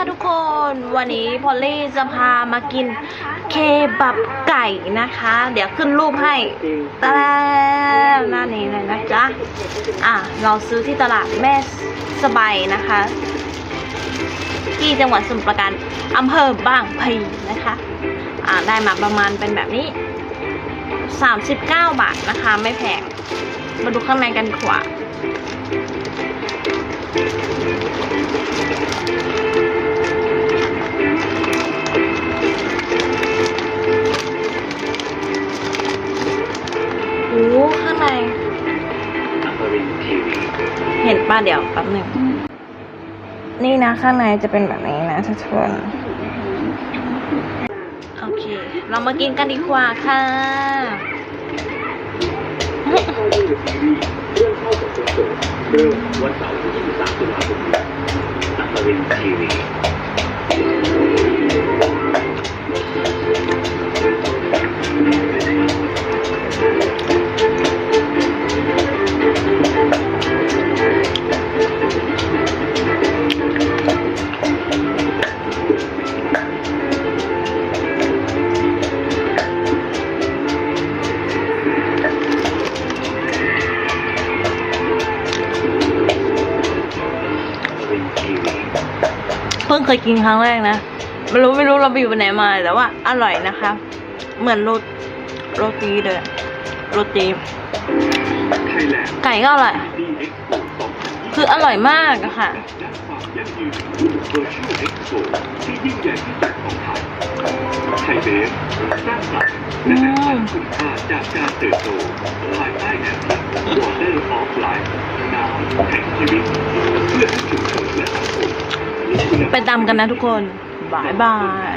ค่ะทุกคนวันนี้พอลลี่จะพามากินเคบับไก่นะคะ เดี๋ยวขึ้นรูปให้ตะแล้วหน้านี้เลยนะจ๊ะอะเราซื้อที่ตลาดแม่สบายนะคะ ที่จังหวัดสมุพรปราการอำเภอบางพลีนะคะ อ่าได้มาประมาณเป็นแบบนี้ 39 บาทนะคะ ไม่แพงมาดูข้างในกันดีกว่า เห็นป้าเดี๋ยวแป๊บหนึ่ง นี่นะข้างในจะเป็นแบบนี้นะทุกคนโอเค เรามากินกันดีกว่าค่ะเรื่องเข้ากับคนโสดเริ่มวันเสาร์ที่23ตุลาคมนี้อัศวินทีวีอัศวินทีวี เพิ่งเคยกินครั้งแรกนะไม่รู้ไม่รู้เราไปอยู่ไหนมาแต่ว่า อร่อยนะคะ เหมือนโรโรตีเลยโรตีไก่ก็อร่อยคืออร่อยมากอะค่ะและความยั่งยืน Virtual Expo ที่ยิ่งใหญ่ที่สุดของไทยไทยเบฟสร้างสรรค์และแบ่งปันคุณค่าจากการเติบโตภายใต้แนวคิด Water of Life น้ำแห่งชีวิต ไปตามกันนะทุกคน บายบาย